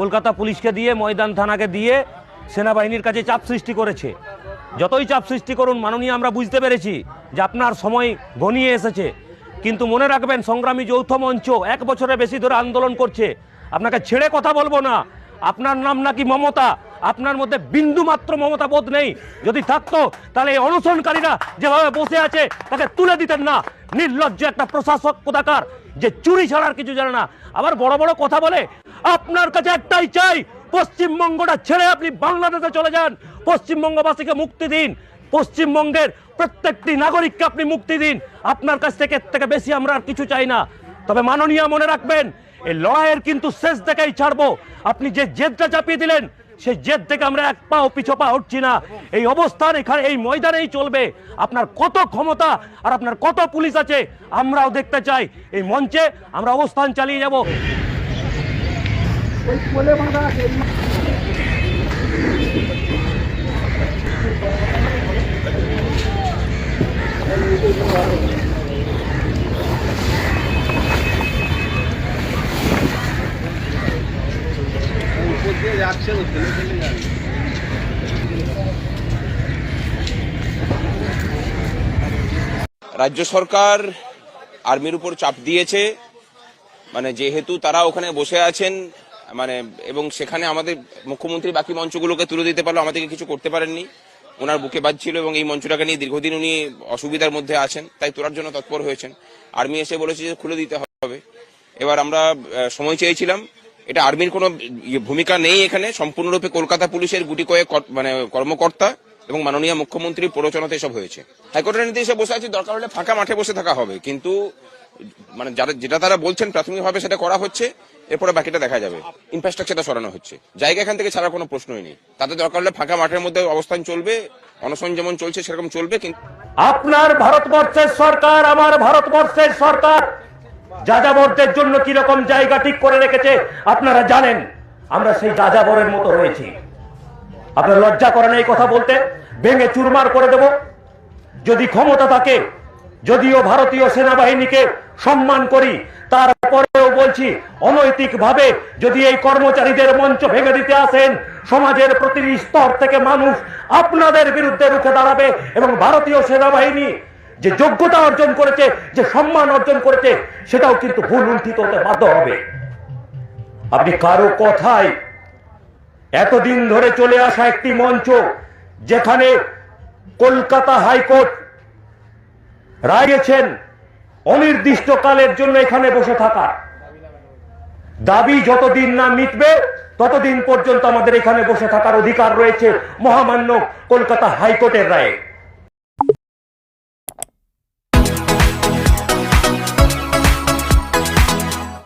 কলকাতা পুলিশকে দিয়ে, ময়দান থানাকে দিয়ে সেনাবাহিনীর কাছে চাপ সৃষ্টি করেছে। যতই চাপ সৃষ্টি করুন, মাননীয় আমরা বুঝতে পেরেছি যে আপনার সময় ঘনিয়ে এসেছে। কিন্তু মনে রাখবেন, সংগ্রামী যৌথ মঞ্চ এক বছরের বেশি ধরে আন্দোলন করছে। আপনাকে ছেড়ে কথা বলব না। আপনার নাম নাকি মমতা? আপনার মধ্যে বিন্দু মাত্র মমতা বোধ নেই। যদি থাকতো, তাহলে এই অনশনকারীরা যেভাবে বসে আছে, তাকে তুলে দিতেন না। নির্লজ্জ একটা প্রশাসক কোথাকার, যে চুরি ছাড়ার কিছু জানে না। আবার বড় বড় কথা বলে, আপনার কাছে একটাই চাই, পশ্চিমবঙ্গটা ছেড়ে আপনি বাংলাদেশে চলে যান। পশ্চিমবঙ্গবাসীকে মুক্তি দিন। পশ্চিমবঙ্গের প্রত্যেকটি নাগরিককে আপনি মুক্তি দিন। আপনার কাছ থেকে থেকে বেশি আমরা আর কিছু চাই না। তবে মাননীয় মনে রাখবেন এই লড়াইয়ের কিন্তু শেষ দেখেই ছাড়বো। আপনি যে জেদটা চাপিয়ে দিলেন সেই জেদ থেকে আমরা এক পাও পিছপা উঠছি না। এই অবস্থান এখানে, এই ময়দানেই চলবে। আপনার কত ক্ষমতা আর আপনার কত পুলিশ আছে, আমরাও দেখতে চাই। এই মঞ্চে আমরা অবস্থান চালিয়ে যাব। উপর রাজ্য সরকার আর্মির উপর চাপ দিয়েছে মানে যেহেতু তারা ওখানে বসে আছেন মানে এবং সেখানে আমাদের মুখ্যমন্ত্রী বাকি মঞ্চগুলোকে তুলে দিতে পারল, আমাদেরকে কিছু করতে পারেননি। ওনার বুকে বাজছিল এবং এই মঞ্চটাকে নিয়ে দীর্ঘদিন উনি অসুবিধার মধ্যে আছেন, তাই তোলার জন্য তৎপর হয়েছেন। আর্মি এসে বলেছে যে খুলে দিতে হবে। এবার আমরা সময় চেয়েছিলাম এটা আর্মির কোনো ইয়ে ভূমিকা নেই এখানে। সম্পূর্ণরূপে কলকাতা পুলিশের গুটি কয়েক মানে কর্মকর্তা এবং মাননীয় মুখ্যমন্ত্রীর প্ররোচনাতে এসব হয়েছে। হাইকোর্টের নির্দেশে বসে আছি, দরকার হলে ফাঁকা মাঠে বসে থাকা হবে। কিন্তু মানে যারা যেটা তারা বলছেন প্রাথমিকভাবে সেটা করা হচ্ছে, এরপরে বাকিটা দেখা যাবে। ইনফ্রাস্ট্রাকচারটা সরানো হচ্ছে। জায়গা এখান থেকে ছাড়ার কোনো প্রশ্নই নেই। তাতে দরকার হলে ফাঁকা মাঠের মধ্যে অবস্থান চলবে, অনশন যেমন চলছে সেরকম চলবে, কিন্তু আপনার ভারতবর্ষের সরকার, আমার ভারতবর্ষের সরকার যাযাবরদের জন্য কি রকম জায়গা ঠিক করে রেখেছে, আপনারা জানেন। আমরা সেই যাযাবরের মতো রয়েছি। আপনার লজ্জা করেন এই কথা বলতে। ভেঙে চুরমার করে দেব। যদি ক্ষমতা থাকে, যদিও ভারতীয় সেনাবাহিনীকে সম্মান করি, তারপরেও বলছি অনৈতিক ভাবে যদি এই কর্মচারীদের মঞ্চ ভেঙে দিতে আসেন, সমাজের প্রতিটি স্তর থেকে মানুষ আপনাদের বিরুদ্ধে রুখে দাঁড়াবে এবং ভারতীয় সেনাবাহিনী যে যোগ্যতা অর্জন করেছে, যে সম্মান অর্জন করেছে, সেটাও কিন্তু ভুল উল্টিত হতে বাধ্য হবে। আপনি কারও কথায় এতদিন ধরে চলে আসা একটি মঞ্চ, যেখানে কলকাতা হাইকোর্ট রায় দিয়েছেন অনির্দিষ্টকালের জন্য এখানে বসে থাকা। দাবি যতদিন না মিটবে, ততদিন পর্যন্ত আমাদের এখানে বসে থাকার অধিকার রয়েছে মহামান্য কলকাতা হাইকোর্টের রায়ে।